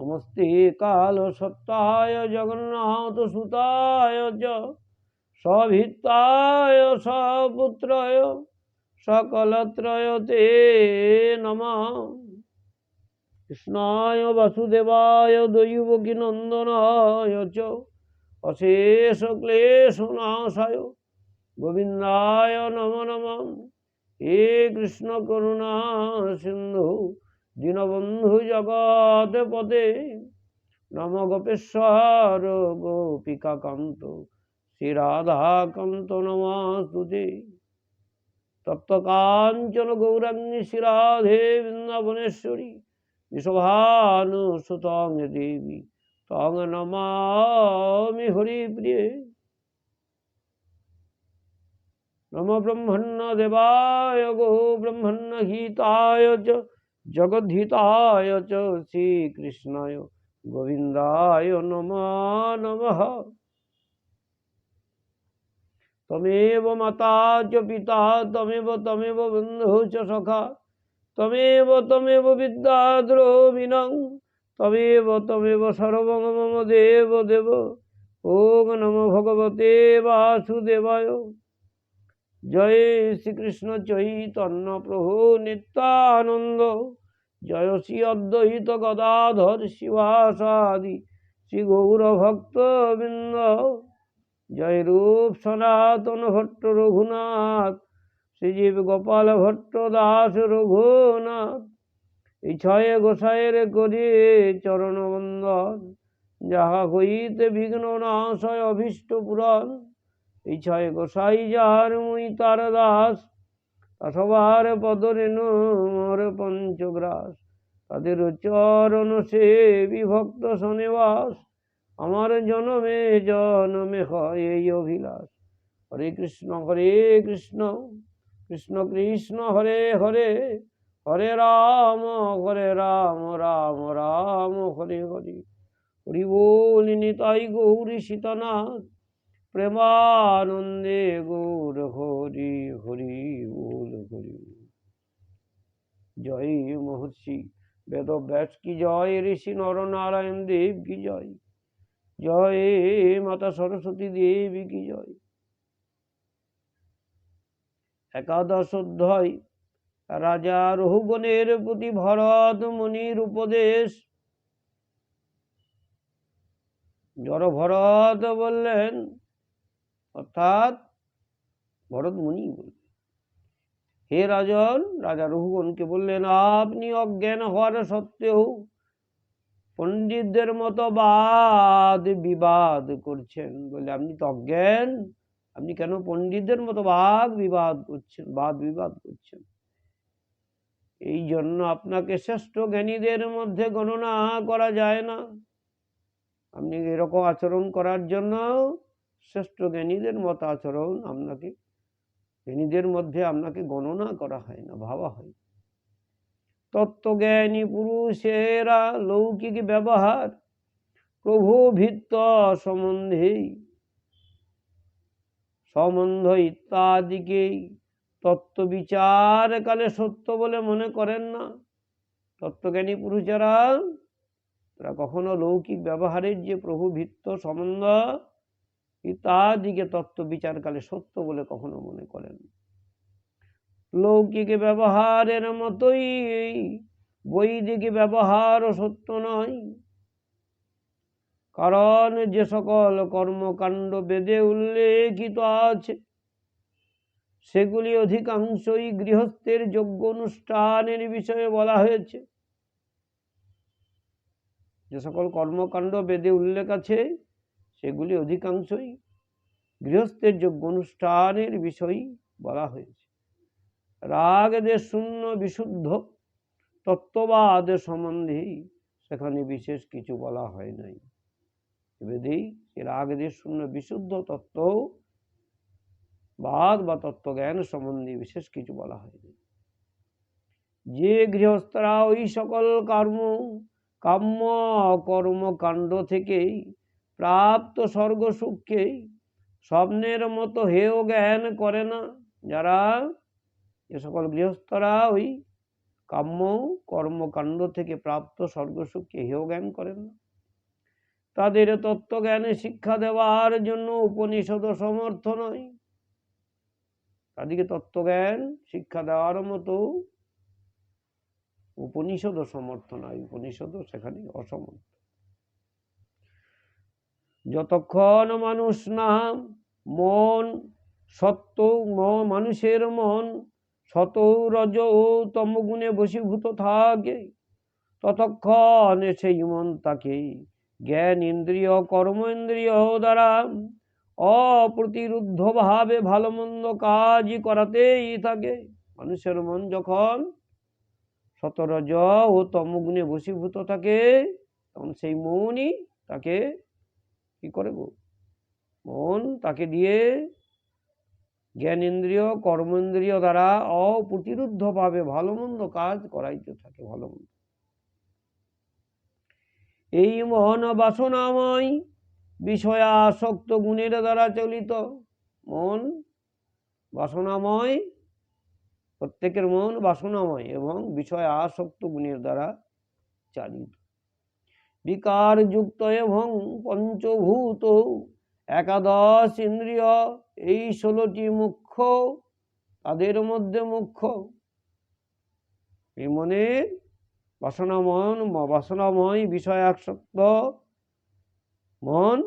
নমস্তে কাল সত্তায় জগন্নাথ সুতায় চ সভিত্তায় সপুত্রয় সকলত্রয় তে নম। কৃষ্ণায় বাসুদেবায় দৈবকী নন্দনায় চ অশেষ ক্লেশনাশায় গোবিন্দায় নম নম। হে কৃষ্ণ করুণা সিন্ধু। দীনবন্ধু জগৎ পদে নম গোপেশ্বর গোপিকা কান্ত, শ্রী রাধাকান্ত নমাস্তুতে। তপ্ত কাঞ্চন গৌরাঙ্গী শ্রীরাধে বৃন্দাবনেশ্বরী বিশোভানু সুতং দেবী, তং নমামি হরিপ্রিয়ে। নম ব্রহ্মণ্য দেবায় গো ব্রহ্মণ্য হিতায় চ জগদ্ধিতায় চ শ্রীকৃষ্ণায় গোবিন্দায় নম নমঃ। তমেব মাতা চ পিতা, তমেব তমেব বন্ধু চ সখা, তমেব তমেব বিদ্যা দ্রবিণং তমেব তমেব সর্বং মম দেব দেব ওম নম ভগবতে বাসুদেবায়। জয় শ্রীকৃষ্ণ চৈতন্য প্রভু নিত্যানন্দ। জয় শ্রী অদ্বৈত গদাধর শিবাসাদি শ্রী গৌর ভক্ত বৃন্দ জয় রূপ সনাতন ভট্ট রঘুনাথ শ্রীজীব গোপাল ভট্ট দাস রঘুনাথ। এই ছয়ে গোসাইয়ের করি চরণ বন্দন যাহা হইতে বিঘ্ন নাশয় অভীষ্ট পুরাণ। এই ছয় গোসাই যার মুই তার দাস সবার পদরেণু মোর পঞ্চগ্রাস। তাদের চরণ সে বিভক্ত শনিবাস আমার জনমে জনমে হয় এই অভিলাষ। হরে কৃষ্ণ হরে কৃষ্ণ কৃষ্ণ কৃষ্ণ, হরে হরে হরে রাম হরে রাম রাম রাম, হরে হরে। হরি বল, নিতাই গৌরী সীতানাথ প্রেমানন্দে গৌর হরি হরি বল হরি। জয় মহর্ষি বেদ ব্যাস কি জয়? ঋষি নরনারায়ণ দেব কি জয়? জয় মাতা সরস্বতী দেবী কি জয়? একাদশ অধ্যায়, রাজা রহুগণের প্রতি ভরত মুনির উপদেশ। জড় ভরত বললেন অর্থাৎ ভরত মুনি বললেন, হে রাজন, রাজা রঘুগণকে বললেন, আপনি অজ্ঞান হওয়ার সত্ত্বেও পণ্ডিতদের মতো বাদ বিবাদ করছেন। বলে আপনি তো অজ্ঞান, আপনি কেন পণ্ডিতদের মতো বাদ বিবাদ করছেন, বাদ বিবাদ করছেন? এই জন্য আপনাকে শ্রেষ্ঠ জ্ঞানীদের মধ্যে গণনা করা যায় না। আপনি এরকম আচরণ করার জন্য শ্রেষ্ঠ জ্ঞানীদের মতো আচরণ আপনাকে জ্ঞানীদের মধ্যে আপনাকে গণনা করা হয় না, ভাবা হয়। তত্ত্বজ্ঞানী পুরুষেরা লৌকিক ব্যবহার, প্রভু ভিত্ত সম্বন্ধে সম্বন্ধ ইত্যাদিকে তত্ত্ব বিচার কালে সত্য বলে মনে করেন না। তত্ত্বজ্ঞানী পুরুষেরা, তারা কখনো লৌকিক ব্যবহারের যে প্রভু ভিত্ত ইত্যাদিকে তত্ত্ব বিচারকালে সত্য বলে কখনো মনে করেন লৌকিক ব্যবহারের মতোই বৈদিক ব্যবহারও সত্য নয়। কারণ যে সকল কর্মকাণ্ড বেদে উল্লেখিত আছে, সেগুলি অধিকাংশই গৃহস্থের যোগ্য অনুষ্ঠানের বিষয়ে বলা হয়েছে। যে সকল কর্মকাণ্ড বেদে উল্লেখ আছে সেগুলি অধিকাংশই গৃহস্থের যোগ্য অনুষ্ঠানের বিষয়ই বলা হয়েছে। রাগ দেশ শূন্য বিশুদ্ধ, তত্ত্ববাদ সম্বন্ধে সেখানে বিশেষ কিছু বলা হয় নাই। বেদেই সে রাগ শূন্য বিশুদ্ধ তত্ত্ব, বাদ বা তত্ত্বজ্ঞান সম্বন্ধে বিশেষ কিছু বলা হয়নি যে গৃহস্থরা ওই সকল কর্ম, কাম্য, কর্মকাণ্ড থেকেই প্রাপ্ত স্বর্গ সুখকে স্বপ্নের মতো হেয় জ্ঞান করে না। যারা যে সকল গৃহস্থরা ওই কাম্য কর্মকাণ্ড থেকে প্রাপ্ত স্বর্গসুখকে হেয় জ্ঞান করেন না। তাদের তত্ত্বজ্ঞানে শিক্ষা দেওয়ার জন্য উপনিষদ সমর্থ নয়। তাদেরকে তত্ত্বজ্ঞান শিক্ষা দেওয়ার মতো উপনিষদ সমর্থ নয়। উপনিষদ সেখানে অসমর্থ। যতক্ষণ মানুষ না মন, সত্য মানুষের মন শত রজ ও তমগুণে বশীভূত থাকে, ততক্ষণ সেই মন তাকে জ্ঞান ইন্দ্রিয় কর্ম ইন্দ্রিয় দ্বারা অপ্রতিরুদ্ধভাবে ভালো মন্দ কাজই করাতেই থাকে। মানুষের মন যখন শতরজ ও তমগুণে বশীভূত থাকে, তখন সেই মনই তাকে কি করে গো মন তাকে দিয়ে জ্ঞানেন্দ্রিয়, কর্মেন্দ্রিয় দ্বারা অপ্রতিরুদ্ধভাবে ভালো মন্দ কাজ করাইতে থাকে ভালো মন্দ। এই মন বাসনাময় বিষয়াসক্ত গুণের দ্বারা চলিত মন বাসনাময়, প্রত্যেকের মন বাসনাময় এবং বিষয় আসক্ত গুণের দ্বারা চালিত। বিকারযুক্ত এবং পঞ্চভূত। একাদশ ইন্দ্রিয়, এই ষোলোটি মুখ্য, তাদের মধ্যে মুখ্য। এই মনের বাসনাময় বাসনাময় বিষয় আসক্ত মন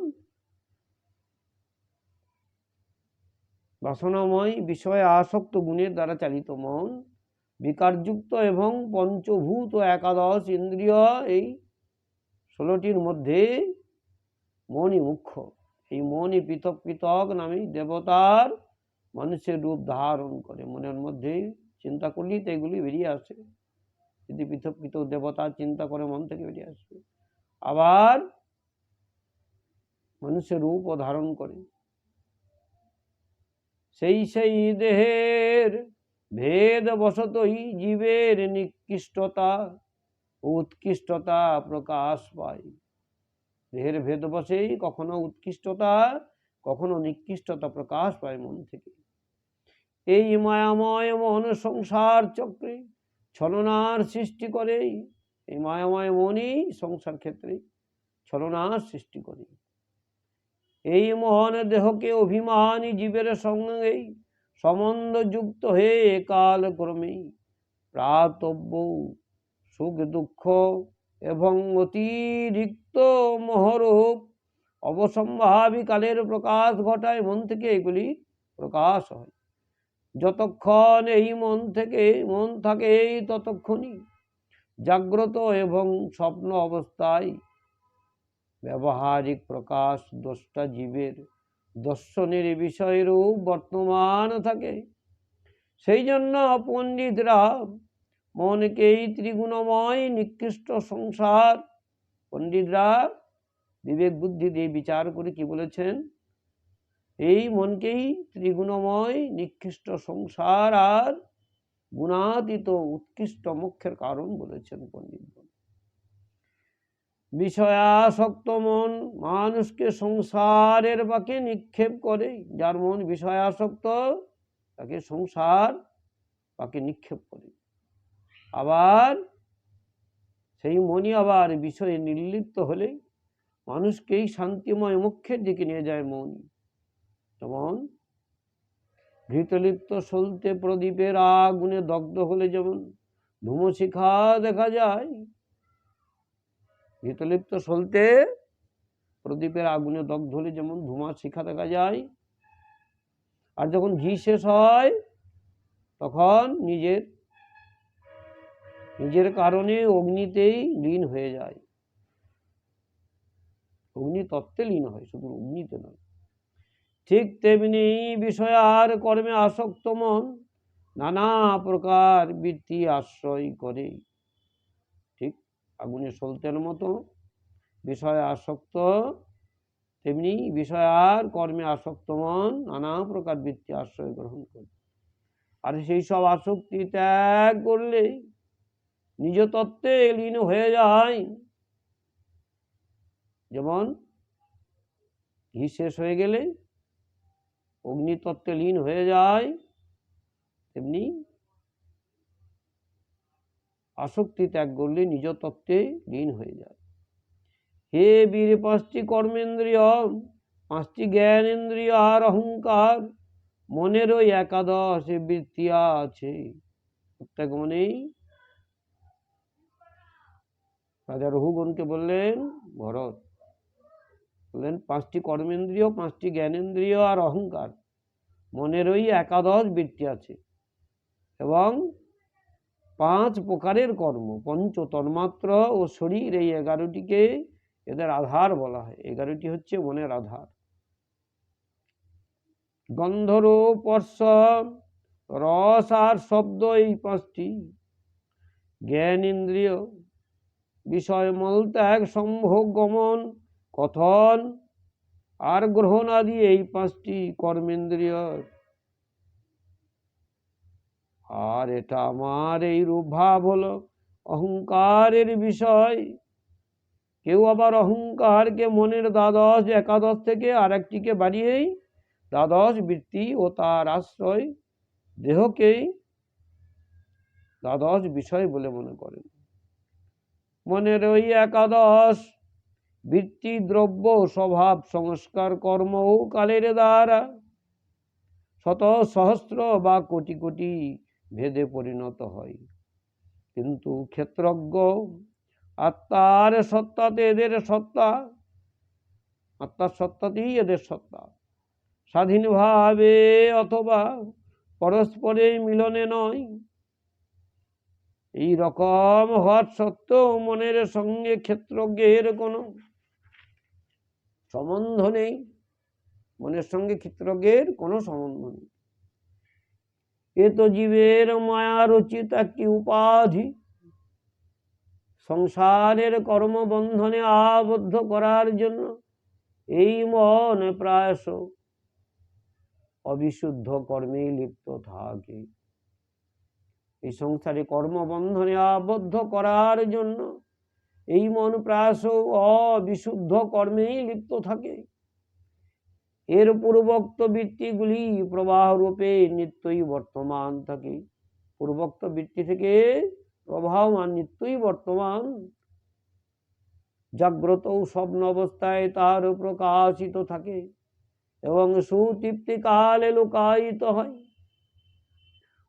বাসনাময় বিষয়ে আসক্ত গুণের দ্বারা চালিত মন। বিকারযুক্ত এবং পঞ্চভূত একাদশ ইন্দ্রিয়, এই ষোলোটির মধ্যে মনই মুখ্য। এই মনই পৃথক পৃথক নামে দেবতার মানুষের রূপ ধারণ করে। মনের মধ্যে চিন্তা করলেই তো এগুলি বেরিয়ে আসে। যদি পৃথক পৃথক দেবতার চিন্তা করে, মন থেকে বেরিয়ে আসবে। আবার মানুষের রূপও ধারণ করে। সেই সেই দেহের ভেদ বশতই জীবের নিকৃষ্টতা। উৎকৃষ্টতা প্রকাশ পায়। দেহের ভেদ বসেই কখনো উৎকৃষ্টতা, কখনো নিকৃষ্টতা প্রকাশ পায় মন থেকে। এই মায়াময় মন সংসার চক্রে ছলনার সৃষ্টি করে। এই মায়াময় মনই সংসার ক্ষেত্রে ছলনার সৃষ্টি করে। এই মহান দেহকে অভিমানী জীবের সঙ্গেই সম্বন্ধ যুক্ত হয়ে কাল ক্রমেই প্রাতব্য সুখ দুঃখ এবং অতিরিক্ত মহরূপ অবসম্ভাবী কালের প্রকাশ ঘটায় মন থেকে এগুলি প্রকাশ হয়। যতক্ষণ এই মন থেকে, মন থাকে এই ততক্ষণই জাগ্রত এবং স্বপ্ন অবস্থায় ব্যবহারিক প্রকাশ দশটা জীবের দর্শনের বিষয়রূপ বর্তমান থাকে। সেই জন্য পণ্ডিতরা মনকেই ত্রিগুণময় নিকৃষ্ট সংসার। পণ্ডিতরা বিবেক বুদ্ধি দিয়ে বিচার করে কি বলেছেন? এই মনকেই ত্রিগুণময় নিকৃষ্ট সংসার আর গুণাতীত উৎকৃষ্ট মুখ্যের কারণ বলেছেন পণ্ডিতগণ বিষয়াসক্ত মন মানুষকে সংসারের বাকে নিক্ষেপ করে। যার মন বিষয়াসক্ত, তাকে সংসার বাকে নিক্ষেপ করে। আবার সেই মনই আবার বিষয়ে নির্লিপ্ত হলে মানুষকেই শান্তিময় মুখ্যের দিকে নিয়ে যায় মন। যেমন ঘৃতলিপ্ত সলতে প্রদীপের আগুনে দগ্ধ হলে যেমন ধূমশিখা দেখা যায়, ঘৃতলিপ্ত সলতে প্রদীপের আগুনে দগ্ধ হলে যেমন ধূমা শিখা দেখা যায়। আর যখন ঘি শেষ হয়, তখন নিজের নিজের কারণে অগ্নিতেই লীন হয়ে যায়। অগ্নি তত্ত্বে লীন হয়, শুধু অগ্নিতে নয়। ঠিক তেমনি বিষয় আর কর্মে আসক্ত মন নানা প্রকার বৃত্তি আশ্রয় করে। ঠিক আগুনে সলতের মতো বিষয় আসক্ত, তেমনি বিষয় আর কর্মে আসক্ত মন নানা প্রকার বৃত্তি আশ্রয় গ্রহণ করে। আর সেই সব আসক্তি ত্যাগ করলে নিজ তত্ত্বে লীন হয়ে যায়। যেমন, ঘি শেষ হয়ে গেলে অগ্নিতত্ত্বে লীন হয়ে যায়, তেমনি আসক্তি ত্যাগ করলে নিজ তত্ত্বে লীন হয়ে যায়। হে বীর পাঁচটি কর্মেন্দ্রিয়, পাঁচটি জ্ঞানেন্দ্রিয় আর অহংকার মনেরও একাদশ বৃত্তি আছে। প্রত্যেক মনেই রাজা রঘুগণকে বললেন, ভরত, বললেন, পাঁচটি কর্মেন্দ্রিয়, পাঁচটি জ্ঞানেন্দ্রিয় আর অহংকার, মনেরই একাদশ বৃত্তি আছে এবং পাঁচ প্রকারের কর্ম, পঞ্চ তন্মাত্র ও শরীর, এই এগারোটিকে এদের আধার বলা হয়। এগারোটি হচ্ছে মনের আধার। গন্ধরূপর্শ, রস আর শব্দ এই পাঁচটি। জ্ঞান ইন্দ্রিয় বিষয় মলত্যাগ সম্ভোগ গমন কথন আর গ্রহণ আদি এই পাঁচটি কর্মেন্দ্রিয়। আর এটা আমার এই রূপ ভাব হলো অহংকারের বিষয়। কেউ আবার অহংকারকে মনের দ্বাদশ একাদশ থেকে আর একটিকে বাড়িয়েই দ্বাদশ বৃত্তি ও তার আশ্রয় দেহকেই দ্বাদশ বিষয় বলে মনে করেন। মনের ওই একাদশ। বৃত্তি, দ্রব্য, স্বভাব, সংস্কার, কর্ম ও কালের দ্বারা। শত সহস্র বা কোটি কোটি ভেদে পরিণত হয়। কিন্তু ক্ষেত্রজ্ঞ আত্মার সত্তাতে এদের সত্তা। আত্মার সত্তাতেই এদের সত্তা। স্বাধীনভাবে অথবা পরস্পরের মিলনে নয়। এই রকম হওয়ার সত্ত্বেও মনের সঙ্গে ক্ষেত্রজ্ঞের কোনো সম্বন্ধ নেই। মনের সঙ্গে ক্ষেত্রজ্ঞের কোনো সম্বন্ধ নেই। এ তো জীবের মায়া রচিত একটি উপাধি। সংসারের কর্মবন্ধনে আবদ্ধ করার জন্য এই মন প্রায়শ অবিশুদ্ধ কর্মে লিপ্ত থাকে। এই সংসারে কর্মবন্ধনে আবদ্ধ করার জন্য এই মন প্রায়শ অবিশুদ্ধ কর্মেই লিপ্ত থাকে। এর পূর্বোক্ত বৃত্তিগুলি প্রবাহ রূপে নিত্যই বর্তমান থাকে। পূর্বোক্ত বৃত্তি থেকে প্রবাহমান নিত্যই বর্তমান। জাগ্রত স্বপ্ন অবস্থায় তার প্রকাশিত থাকে এবং সুতৃপ্তি কালে লোকায়িত হয়।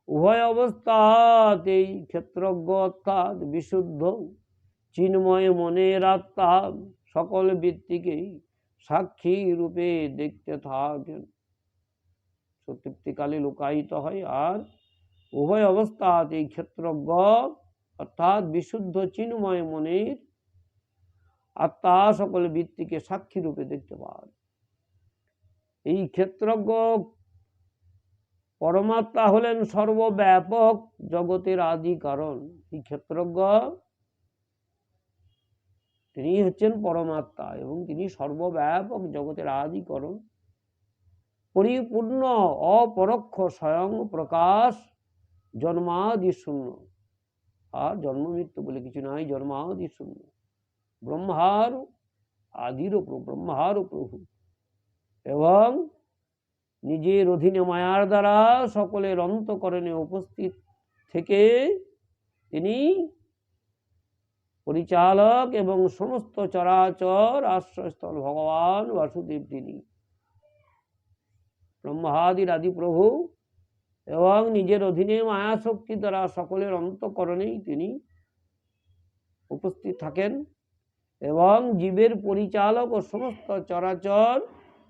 উভয় অবস্থাতেই ক্ষেত্রজ্ঞ অর্থাৎ বিশুদ্ধ, চিন্ময় মনের আত্মা সকল বৃত্তিকেই সাক্ষী রূপে দেখতে থাকেন। সুতৃপ্তিকালে লুকায়িত হয় আর উভয় অবস্থাতেই ক্ষেত্রজ্ঞ অর্থাৎ বিশুদ্ধ, চিন্ময় মনের আত্মা সকল বৃত্তিকে সাক্ষী রূপে দেখতে পায় এই ক্ষেত্রজ্ঞ পরমাত্মা হলেন সর্বব্যাপক জগতের আদি কারণ এই ক্ষেত্রজ্ঞ? তিনি হচ্ছেন পরমাত্মা এবং তিনি সর্বব্যাপক জগতের আদিকরণ পরিপূর্ণ, অপরোক্ষ, স্বয়ং প্রকাশ, জন্মাদি শূন্য। আর জন্ম মৃত্যু বলে কিছু নাই, জন্মাদি শূন্য। ব্রহ্মার আদির ব্রহ্মার প্রভু। এবং নিজের অধীনে মায়ার দ্বারা সকলের অন্তকরণে উপস্থিত থেকে তিনি পরিচালক এবং সমস্ত চরাচর আশ্রয়স্থল ভগবান বাসুদেব তিনি। ব্রহ্মাদির আদি প্রভু এবং নিজের অধীনে মায়া শক্তি দ্বারা সকলের অন্তকরণেই তিনি উপস্থিত থাকেন এবং জীবের পরিচালক ও সমস্ত চরাচর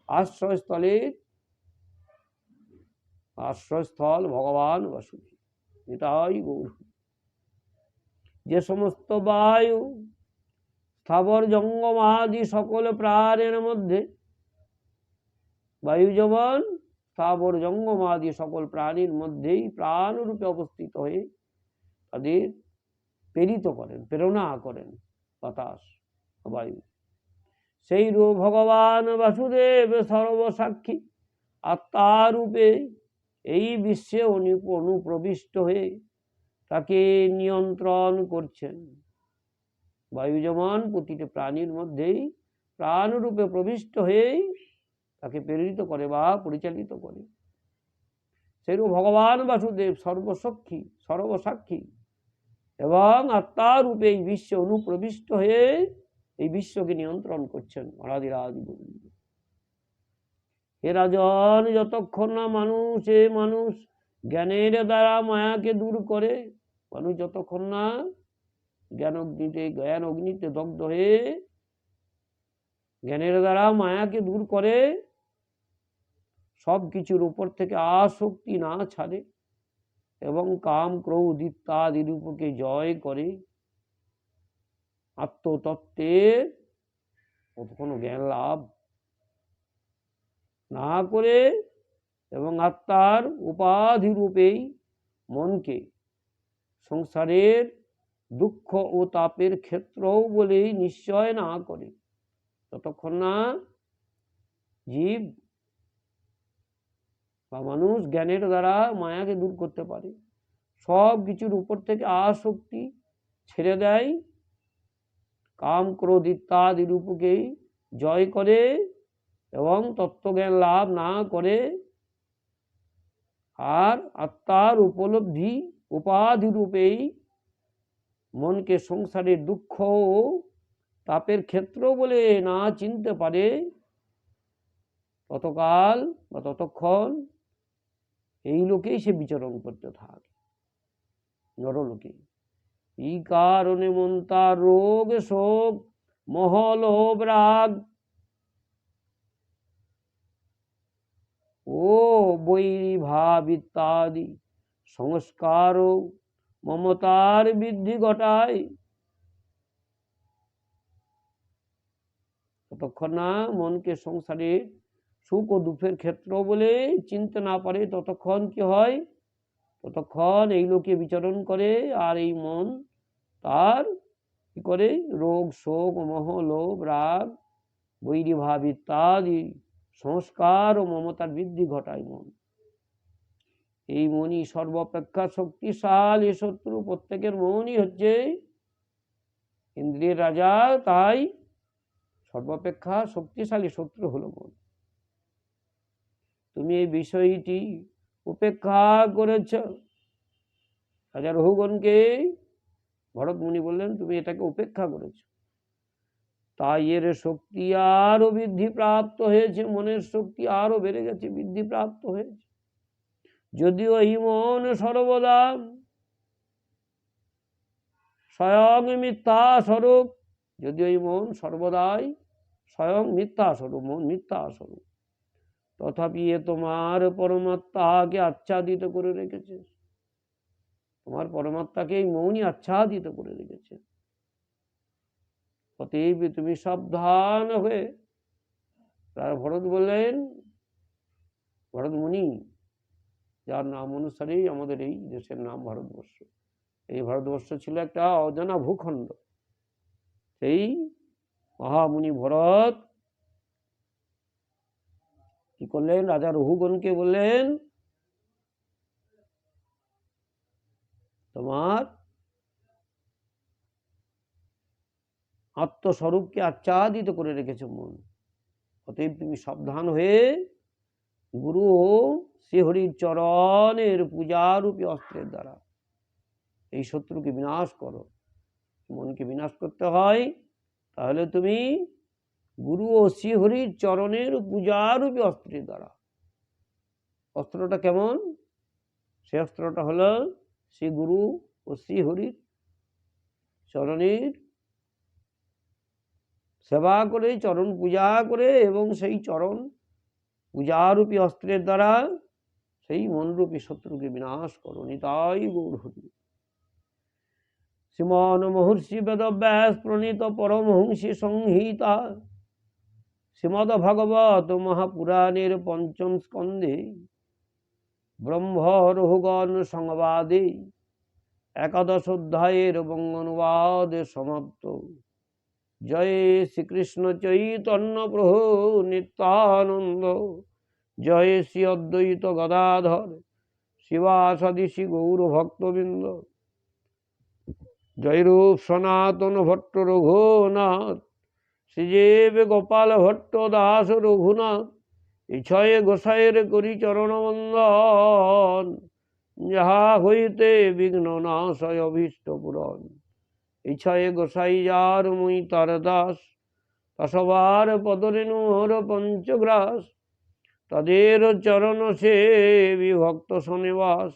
আশ্রয়স্থলের আশ্রয়স্থল ভগবান বাসুদেব এটাই গৌর। যে সমস্ত বায়ু, স্থাবর জঙ্গম আদি সকল প্রাণের মধ্যে, বায়ু যেমন স্থাবর জঙ্গম আদি সকল প্রাণীর মধ্যেই প্রাণরূপে অবস্থিত হয়ে তাদের প্রেরিত করেন, প্রেরণা করেন বাতাস বায়ু। সেই রূপ ভগবান বাসুদেব সর্বসাক্ষী আত্মারূপে এই বিশ্বে অনুপ্রবিষ্ট হয়ে তাকে নিয়ন্ত্রণ করছেন। বায়ু যেমন প্রতিটি প্রাণীর মধ্যেই প্রাণরূপে প্রবিষ্ট হয়েই তাকে প্রেরিত করে বা পরিচালিত করে। সেরূপ ভগবান বাসুদেব সর্বসাক্ষী সর্বসাক্ষী এবং আত্মারূপে এই বিশ্বে অনুপ্রবিষ্ট হয়ে এই বিশ্বকে নিয়ন্ত্রণ করছেন। অরাধিরাজ গোবিন্দ হে রাজন, যতক্ষণ না মানুষ, এ মানুষ জ্ঞানের দ্বারা মায়াকে দূর করে, মানুষ যতক্ষণ না জ্ঞান অগ্নিতে জ্ঞান অগ্নিতে দগ্ধ হয়ে জ্ঞানের দ্বারা মায়াকে দূর করে সব কিছুর উপর থেকে আসক্তি না ছাড়ে এবং কাম, ক্রোধ ইত্যাদি রূপকে জয় করে। আত্মতত্ত্বের কোনো জ্ঞান লাভ না করে এবং আত্মার উপাধি রূপেই মনকে সংসারের দুঃখ ও তাপের ক্ষেত্রও বলেই নিশ্চয় না করে। ততক্ষণ না জীব বা মানুষ জ্ঞানের দ্বারা মায়াকে দূর করতে পারে। সব কিছুর উপর থেকে আসক্তি ছেড়ে দেয়। কাম ক্রোধ ইত্যাদি রূপকেই জয় করে এবং তত্ত্বজ্ঞান লাভ না করে আর আত্মার উপলব্ধি উপাধি রূপেই মনকে সংসারের দুঃখ ও তাপের ক্ষেত্র বলে না চিনতে পারে, ততকাল বা ততক্ষণ এই লোকেই সে বিচরণ করতে থাকে, নরলোকে। এই কারণে মন তার রোগ, শোক মহলোভ রাগ ও বৈরী ভাব ইত্যাদি সংস্কার মমতার বৃদ্ধি ঘটায়। ততক্ষণ না মনকে সংসারের সুখ ও দুঃখের ক্ষেত্র বলে চিনতে না পারে, ততক্ষণ কি হয়? ততক্ষণ এই লোকে বিচরণ করে আর এই মন তার কি করে? রোগ, শোক, মোহ, লোভ, রাগ বৈরী ভাব ইত্যাদি সংস্কার ও মমতার বৃদ্ধি ঘটায় মন। এই মনই সর্বাপেক্ষা শক্তিশালী শত্রু প্রত্যেকের মনই হচ্ছে ইন্দ্রিয়ের রাজা, তাই সর্বাপেক্ষা শক্তিশালী শত্রু হলো মন। তুমি এই বিষয়টি উপেক্ষা করেছ। রাজা রহুগণকে ভরত মুনি বললেন, তুমি এটাকে উপেক্ষা করেছ। তাই এর শক্তি আরও বৃদ্ধি প্রাপ্ত হয়েছে, মনের শক্তি আরও বেড়ে গেছে, বৃদ্ধি প্রাপ্ত হয়েছে। যদিও এই মন সর্বদা স্বয়ং মিথ্যা স্বরূপ, যদিও এই মন সর্বদাই স্বয়ং মিথ্যা স্বরূপ, মন মিথ্যা স্বরূপ। তথাপি এ তোমার পরমাত্মাকে আচ্ছাদিত করে রেখেছে। তোমার পরমাত্মাকে এই মৌনই আচ্ছাদিত করে রেখেছে। অতএব তুমি সাবধান হয়ে। তার ভরত বললেন, ভরত মুনি, যার নাম অনুসারেই আমাদের এই দেশের নাম ভারতবর্ষ। এই ভারতবর্ষ ছিল একটা অজানা ভূখণ্ড। সেই মহামুনি ভরত কি করলেন? রাজা রঘুগণকে বললেন, তোমার আত্মস্বরূপকে আচ্ছাদিত করে রেখেছে মন। অতএব তুমি সাবধান হয়ে গুরু ও শ্রীহরির চরণের পূজারূপী অস্ত্রের দ্বারা এই শত্রুকে বিনাশ করো। মনকে বিনাশ করতে হয়, তাহলে তুমি গুরু ও শ্রীহরির চরণের পূজারূপী অস্ত্রের দ্বারা। অস্ত্রটা কেমন? সে অস্ত্রটা হলো শ্রী গুরু ও শ্রীহরির চরণের সেবা করে, চরণ পূজা করে এবং সেই চরণ পূজারূপী অস্ত্রের দ্বারা সেই মনরূপী শত্রুকে বিনাশ করো, নিতাই গৌর শ্রীমন মহর্ষি বেদব্যাস প্রণীত পরমহংসী সংহিতা। শ্রীমদ ভগবত মহাপুরাণের পঞ্চম স্কন্ধে ব্রহ্ম রহুগণ সংবাদে একাদশ অধ্যায়ের বঙ্গনুবাদ সমাপ্ত। জয় শ্রীকৃষ্ণ চৈতন্য প্রভু নিত্যানন্দ। জয় শ্রী অদ্বৈত গদাধর শিবাসাদি শ্রী গৌর ভক্তবৃন্দ। জয়রূপ সনাতন ভট্ট রঘুনাথ, শ্রীজীব গোপাল ভট্ট দাস রঘুনাথ, ইছয়ে গোসাইয়ের করি চরণবন্দন, যাহা হইতে বিঘ্ন নাশয় অভীষ্ট পুরন। ইচ্ছায় গোসাই যার মুই তার দাস। তা সবার পদরেণু হর পঞ্চগ্রাস। তাদের চরণ সে বিভক্ত শনিবাস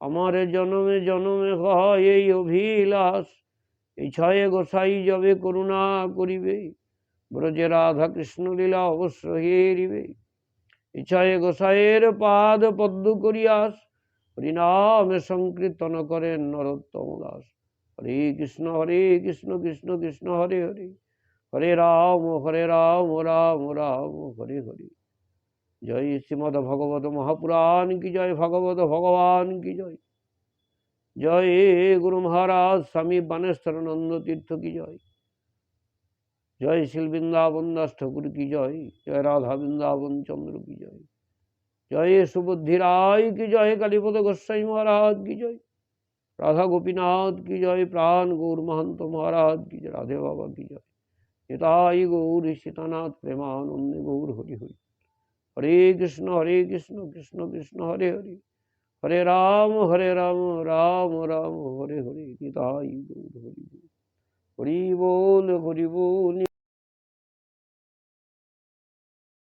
আমার জনমে জনমে হয় এই অভিলাষ। ইচ্ছায় গোসাই যবে করুণা করিবে। ব্রজে রাধা কৃষ্ণ লীলা অবশ্য হেরিবে। ইচ্ছায় গোসাইয়ের পাদ পদ্ম করিয়াস। হরিনামে সংকীর্তন করেন নরোত্তম দাস। হরে কৃষ্ণ হরে কৃষ্ণ কৃষ্ণ কৃষ্ণ, হরে হরে। হরে রাম হরে রাম রাম রাম, হরে হরে। জয় শ্রীমদ ভগবত মহাপুরাণ কি জয় ভগবত ভগবান কি জয়। জয় গুরু মহারাজ স্বামী বানেশ্বরানন্দ তীর্থ কি জয়। জয় শিল বৃন্দাবন দাস ঠাকুর কি জয় জয় রাধা বৃন্দাবন চন্দ্র কি জয়। জয় সুবুদ্ধি রায় কি জয়, কালীপদ গোস্বাই মহারাজ কি জয়। রাধা গোপীনাথ কি জয়? প্রাণ গৌর মহন্ত মহারাজ কি জয়? রাধে বাবা কি জয়? নিতাই গৌর সীতানাথ প্রেমানন্দে গৌর হরি হরি। হরে কৃষ্ণ হরে কৃষ্ণ কৃষ্ণ কৃষ্ণ, হরে হরে। হরে রাম হরে রাম রাম রাম, হরে হরে। নিতাই গৌর হরি হরি। বল হরি বল।